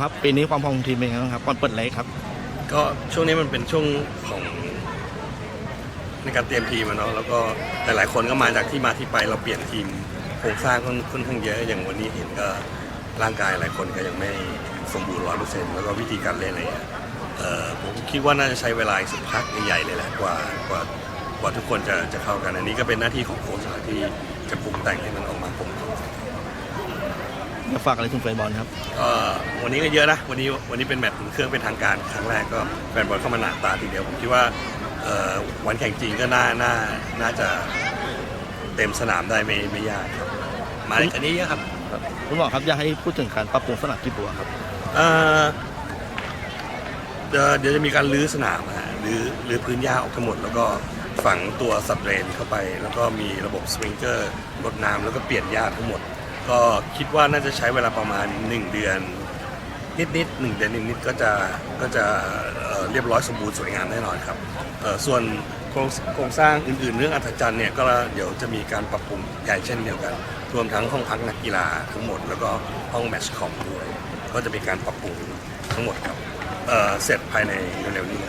ครับปีนี้ความพร้อมของทีมเป็นยังไงบ้างครับก่อนเปิดเลยครับ ก็ช่วงนี้มันเป็นช่วงของในการเตรียมทีมอะเนาะแล้วก็หลายๆคนก็มาจากที่มาที่ไปเราเปลี่ยนทีมโครงสร้างค่อนค่อนข้างเยอะอย่างวันนี้เห็นก็ร่างกายหลายคนก็ยังไม่สมบูรณ์ร้อยเปอร์เซ็นต์แล้วก็วิธีการเล่นอะไรเงี้ยเอ่อผมคิดว่าน่าจะใช้เวลาอีกสักพักใหญ่ๆเลยแหละกว่ากว่ากว่าทุกคนจะจะเข้ากันอันนี้ก็เป็นหน้าที่ของโค้ชนะที่จะปรุงแต่งให้มันออกมากลม อมจะฝากอะไรถึงแฟนบอลครับก็วันนี้ก็เยอะนะวันนี้วันนี้เป็นแมตช์อุ่นเครื่องเป็นทางการครั้งแรกก็แฟนบอลเข้ามาหนาตาทีเดียวผมคิดว่าเอ่อวันแข่งจริงก็น่าน่าน่าจะเต็มสนามได้ไม่ไม่ยากครับมาอันนี้เยอะครับคุณหมอครับอยากให้พูดถึงการปรับปรุงสนามกีบัวครับเอ่อเดี๋ยวเดี๋ยวจะมีการรื้อสนามนะฮะรื้อรื้อพื้นหญ้าออกทั้งหมด แล้วก็ฝังตัวสับเรนเข้าไป แล้วก็มีระบบสปริงเกอร์รดน้ำแล้วก็เปลี่ยนหญ้าทั้งหมด ก็คิดว่าน่าจะใช้เวลาประมาณ 1 เดือน นิดนิดๆหนึ่งเดือนนิดนิดๆก็จะก็จะเเรียบร้อยสมบูรณ์สวยงามแน่นอนครับส่วนโครงโครงสร้างอื่นๆ เรื่องอัศจรรย์เนี่ยก็เดี๋ยวจะมีการปรับปรุงใหญ่เช่นเดียวกันรวมทั้งห้องพักนักกีฬาทั้งหมดแล้วก็ห้องแมชคอมด้วยก็จะมีการปรับปรุงทั้งหมดครับเเสร็จภายในเร็วๆนี้